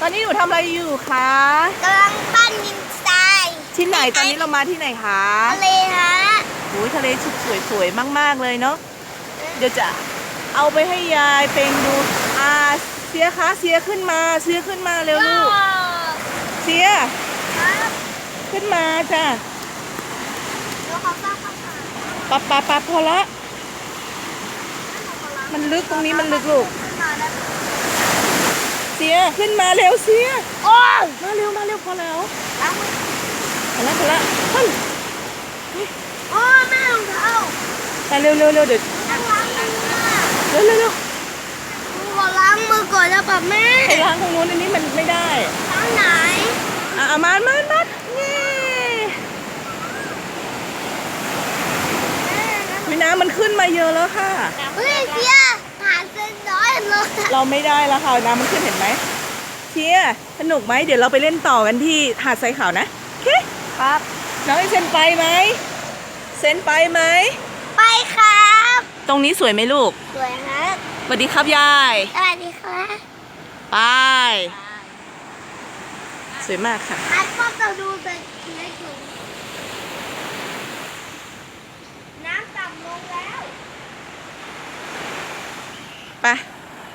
ตอนนี้หนูทำอะไรอยู่คะกำลังปั้นดินทรายที่ไหนตอนนี้เรามาที่ไหนคะทะเลฮะโอ้ยทะเลชุบสวยๆมาก ๆเลยเนาะเดี๋ยวจะเอาไปให้ยายเป็งดูอาเสียคะเสียขึ้นมาเสียขึ้นมาเร็วลูกเสียครับขึ้นมาจ้ะแล้วเขาสร้างคำถามปับปับปับพอละมันลึกตรงนี้มันลึกลูก ขึ้นมาได้ไหม เสียขึ้นมาเร็วเสียโอ้ยมาเร็วมาเร็วพอแล้วล้างมือพอละพอละขึ้นโอ้แม่รองเท้าไปเร็วเร็วเร็วเดี๋ยวต้องล้างมือเร็วเร็วเร็วขอล้างมือก่อนนะป๊าแม่ไปล้างตรงนู้นอันนี้มันไม่ได้ล้างไหนอะเอามามามาเย้วิน้ำมันขึ้นมาเยอะแล้วค่ะเฮ้ยเสียหาเส้นน้อย เลยเราไม่ได้แล้วค่ะน้ำมันขึ้นเห็นไหมเชียร์สนุกไหมเดี๋ยวเราไปเล่นต่อกันที่หาดทรายขาวนะโอเคครับ น้องไอเซนไปไหมเซนไปไหมไปครับ ตรงนี้สวยไหมลูกสวยฮะสวัสดีครับยายสวัสดีครับไปสวยมากค่ะอันก็จะดูแต่เสียอยู่น้ำต่ำลงแล้วไป